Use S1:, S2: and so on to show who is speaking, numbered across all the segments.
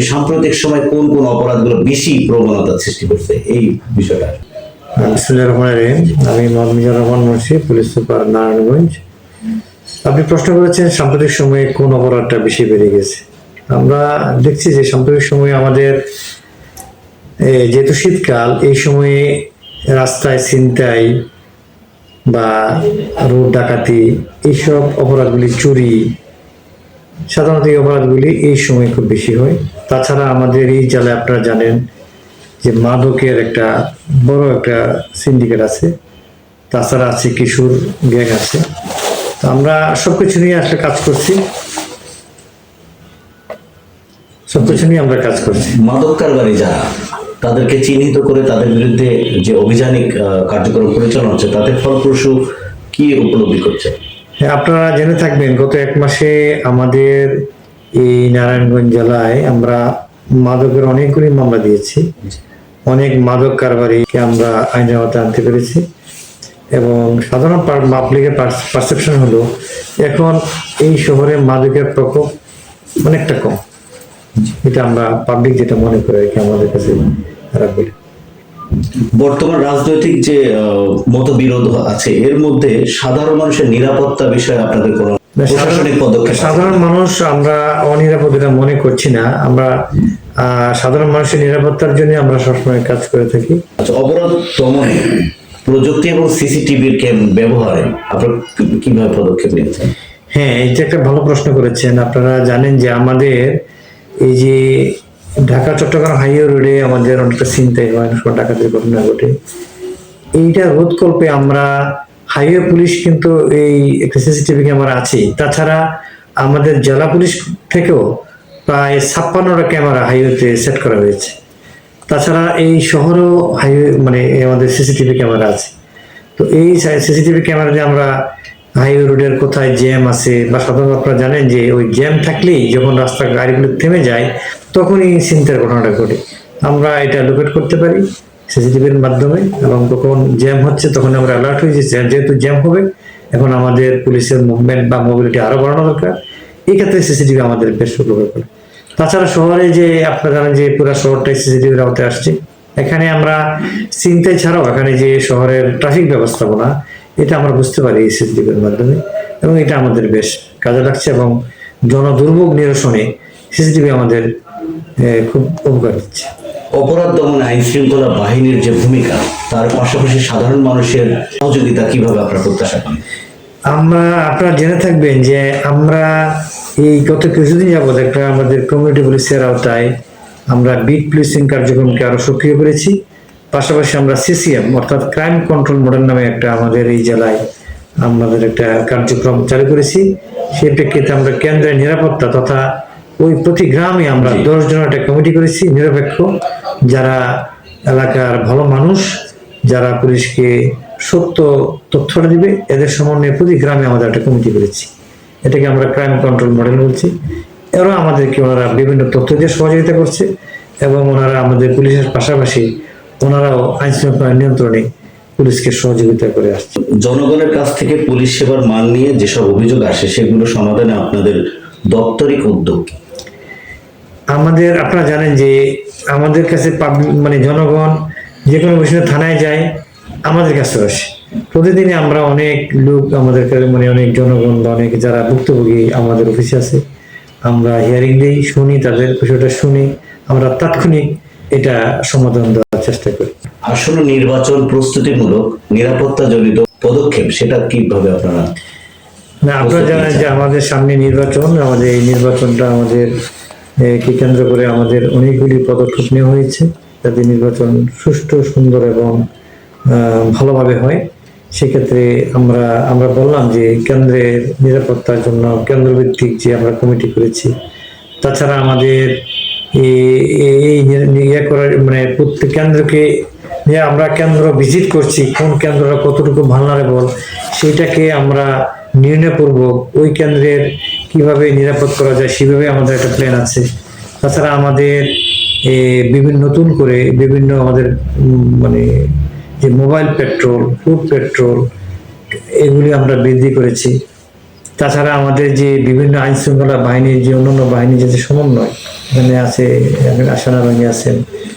S1: এই সাম্প্রতিক সময় কোন কোন অপরাধগুলো বেশি প্রবণতা সৃষ্টি করছে? এই বিষয়টা।
S2: রহমান রহিম। আমি মিজানুর রহমান মুন্সি, পুলিশ সুপার নারায়ণগঞ্জ। আপনি প্রশ্ন করেছেন সাম্প্রতিক সময়ে কোন অপরাধটা বেশি বেড়ে গেছে। আমরা দেখছি যে সাম্প্রতিক সময়ে আমাদের যেহেতু শীতকাল, এই সময়ে রাস্তায় ছিনতাই বা রোড ডাকাতি, এইসব অপরাধগুলি চুরি সাধারণত এই অপরাধগুলি এই সময় খুব বেশি হয়। তাছাড়া আমাদের এই জেলায় আপনারা জানেন যে মাদকের একটা বড় একটা সিন্ডিকেট আছে, তাছাড়া আছে কিশোর গ্যাং আছে। তো আমরা সবকিছু নিয়ে আসলে কাজ করছি। সবকিছু নিয়ে আমরা কাজ করছি।
S1: মাদক কারবারি যারা, তাদেরকে চিহ্নিত করে তাদের বিরুদ্ধে যে অভিযানিক কার্যক্রম পরিচালনা হচ্ছে, তাতে ফলপ্রসূ কি উপলব্ধি করছে?
S2: আপনারা জেনে থাকবেন, গত এক মাসে আমাদের এই নারায়ণগঞ্জ জেলায় আমরা মাদকের অনেকগুলি মামলা দিয়েছি। অনেক মাদক কারবারিকে আমরা আইনের আওতায় আনতে পেরেছি এবং সাধারণ পাবলিকের পারসেপশন হলো, এখন এই শহরে মাদকের প্রকোপ অনেকটা কম। এটা আমরা পাবলিক যেটা মনে করে আর কি আমাদের কাছে খারাপ বলি
S1: বর্তমান রাজনৈতিক যে মতবিরোধ আছে এর মধ্যে সাধারণ মানুষের নিরাপত্তা বিষয়ে আপনাদের কোনো প্রশাসনিক পদক্ষেপ
S2: সাধারণ মানুষ আমরা অনিরাপদ এটা মনে করছি না। আমরা সাধারণ মানুষের নিরাপত্তার জন্য আমরা সবসময় কাজ করে থাকি।
S1: আচ্ছা অপরাধ দমনে প্রযুক্তি এবং সিসিটিভির ব্যবহারে আপনারা কীভাবে পদক্ষেপ নিয়েছেন
S2: হ্যাঁ এটা একটা ভালো প্রশ্ন করেছেন। আপনারা জানেন যে আমাদের এই যে ঢাকা, চট্টগ্রাম হাইওয়ে রোডে আমাদের অনেকটা চিন্তাই হয় সময় ডাকাতের ঘটনা ঘটে। এইটা রোধ রোধকল্পে আমরা হাইওয়ে পুলিশ কিন্তু এই একটা সিসিটিভি ক্যামেরা আছেই। তাছাড়া আমাদের জেলা পুলিশ থেকেও প্রায় ছাপ্পান্নটা ক্যামেরা হাইওয়েতে সেট করা হয়েছে। তাছাড়া এই শহরেও হাইওয়ে মানে আমাদের সিসিটিভি ক্যামেরা আছে। তো এই সিসিটিভি ক্যামেরাতে আমরা হাইওয়ে রোডের কোথায় জ্যাম আছে? বা সাধারণত আপনারা জানেন যে ওই জ্যাম থাকলেই যখন রাস্তা গাড়িগুলো থেমে যায়, তখনই চিন্তার ঘটনাটা ঘটে। আমরা এটা লোকেট করতে পারি সিসিটিভির মাধ্যমে এবং যখন জ্যাম হচ্ছে তখন আমরা অ্যালার্ট হয়ে যে যেহেতু জ্যাম হবে, এখন আমাদের পুলিশের মুভমেন্ট বা মোবিলিটি আরও বাড়ানো দরকার। এই ক্ষেত্রে সিসিটিভি আমাদের বেশ উপকার করে। তাছাড়া শহরে যে আপনারা জানেন যে পুরো শহরটাই সিসিটিভির আওতায় আসছে। এখানে আমরা চিন্তায় ছাড়াও এখানে যে শহরের ট্রাফিক ব্যবস্থাপনা এটা আমরা বুঝতে পারি এই সিসিটিভির মাধ্যমে। এবং এটা আমাদের বেশ কাজে লাগছে এবং জনদুর্ভোগ নিরসনে সিসিটিভি আমাদের খুব উপকার দিচ্ছে।
S1: অপরাধ দমনে আইন শৃঙ্খলা বাহিনীর যে ভূমিকা তার পাশাপাশি সাধারণ মানুষের সহযোগিতা কীভাবে আপনারা প্রত্যাশা করেন?
S2: আমরা আপনারা জেনে থাকবেন যে আমরা এই গত কিছুদিন যাবৎ একটা আমাদের কমিউনিটি পুলিশের আওতায় আমরা বিট পুলিশিং কার্যক্রমকে আরও সক্রিয় করেছি। পাশাপাশি আমরা সিসিএম অর্থাৎ ক্রাইম কন্ট্রোল মডেল নামে একটা আমাদের এই জেলায় আমাদের একটা কার্যক্রম চালু করেছি। সেই প্রেক্ষিতে আমরা কেন্দ্রের নিরাপত্তা তথা ওই প্রতি গ্রামে আমরা দশ জনের একটা কমিটি করেছি নিরপেক্ষ যারা এলাকার ভালো মানুষ যারা পুলিশকে সত্য তথ্যটা দিবে এদের সমন্বয়ে প্রতি গ্রামে আমাদের একটা কমিটি করেছি। এটাকে আমরা ক্রাইম কন্ট্রোল মডেল বলছি। এরাও আমাদেরকে ওনারা বিভিন্ন তথ্য দিয়ে সহযোগিতা করছে এবং ওনারা আমাদের পুলিশের পাশাপাশি ওনারাও আইন শৃঙ্খলা নিয়ন্ত্রণে পুলিশকে সহযোগিতা করে আসছে।
S1: জনগণের কাছ থেকে পুলিশ সেবার মান নিয়ে যেসব অভিযোগ আসে সেগুলো সমাধানে আপনাদের দপ্তরিক উদ্যোগ
S2: আমাদের আপনারা জানেন যে আমাদের কাছে মানে জনগণ যে কোনো বিষয়ে থানায় যায় আমাদের কাছে আসে। প্রতিদিনই আমরা অনেক লোক আমাদের কাছে মানে অনেক জনগণ বা অনেক যারা ভুক্তভোগী আমাদের অফিসে আছে আমরা হিয়ারিং দিই শুনি তাদের বিষয়টা শুনি আমরা তাৎক্ষণিক এটা সমাধান দেওয়ার চেষ্টা করি।
S1: আসন্ন নির্বাচন প্রস্তুতিমূলক নিরাপত্তা জনিত পদক্ষেপ সেটা কীভাবে আপনারা
S2: না আপনারা জানেন যে আমাদের সামনে নির্বাচন আমাদের এই নির্বাচনটা আমাদের কে কেন্দ্র করে আমাদের অনেকগুলি পদক্ষেপ নেওয়া হয়েছে যাতে নির্বাচন সুষ্ঠু সুন্দর এবং ভালোভাবে হয়। সেক্ষেত্রে আমরা আমরা বললাম যে কেন্দ্রের নিরাপত্তার জন্য কেন্দ্রভিত্তিক যে আমরা কমিটি করেছি তাছাড়া আমাদের এই- ইয়ে করার মানে প্রত্যেক কেন্দ্রকে যে আমরা কেন্দ্র ভিজিট করছি, কোন কেন্দ্রটা কতটুকু ভালনারেবল সেইটাকে আমরা নির্ণয়পূর্বক ওই কেন্দ্রের কীভাবে নিরাপদ করা যায়, সেভাবে আমাদের একটা প্ল্যান আছে। তাছাড়া আমাদের বিভিন্ন নতুন করে বিভিন্ন আমাদের মানে যে মোবাইল পেট্রোল ফুড পেট্রোল এগুলি আমরা বৃদ্ধি করেছি। তাছাড়া আমাদের যে বিভিন্ন আইন শৃঙ্খলা বাহিনীর যে অন্যান্য বাহিনীর যে সমন্বয় এখানে আছে সেনাবাহিনী আছেন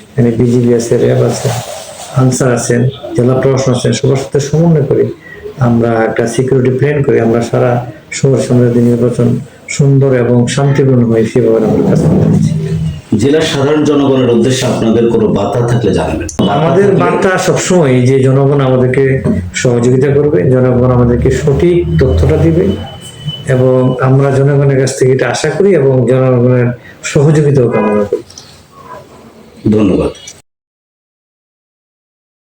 S2: এখানে বিজিবি আছে র্যাব আছে আনসার আছেন জেলা প্রশাসন আছেন সবার সাথে সমন্বয় করে আমরা একটা সিকিউরিটি প্ল্যান করি আমরা সারা শহর সামনে নির্বাচন সুন্দর এবং শান্তিপূর্ণ হয় সেভাবে আমরা কাজ করে যাচ্ছি
S1: জেলার সাধারণ জনগণের উদ্দেশ্যে আপনাদের কোনো বার্তা থাকলে জানাবেন।
S2: আমাদের বার্তা সবসময় যে জনগণ আমাদেরকে সহযোগিতা করবে জনগণ আমাদেরকে সঠিক তথ্যটা দিবে এবং আমরা জনগণের কাছ থেকে এটা আশা করি এবং জনগণের সহযোগিতাও কামনা করি।
S1: ধন্যবাদ।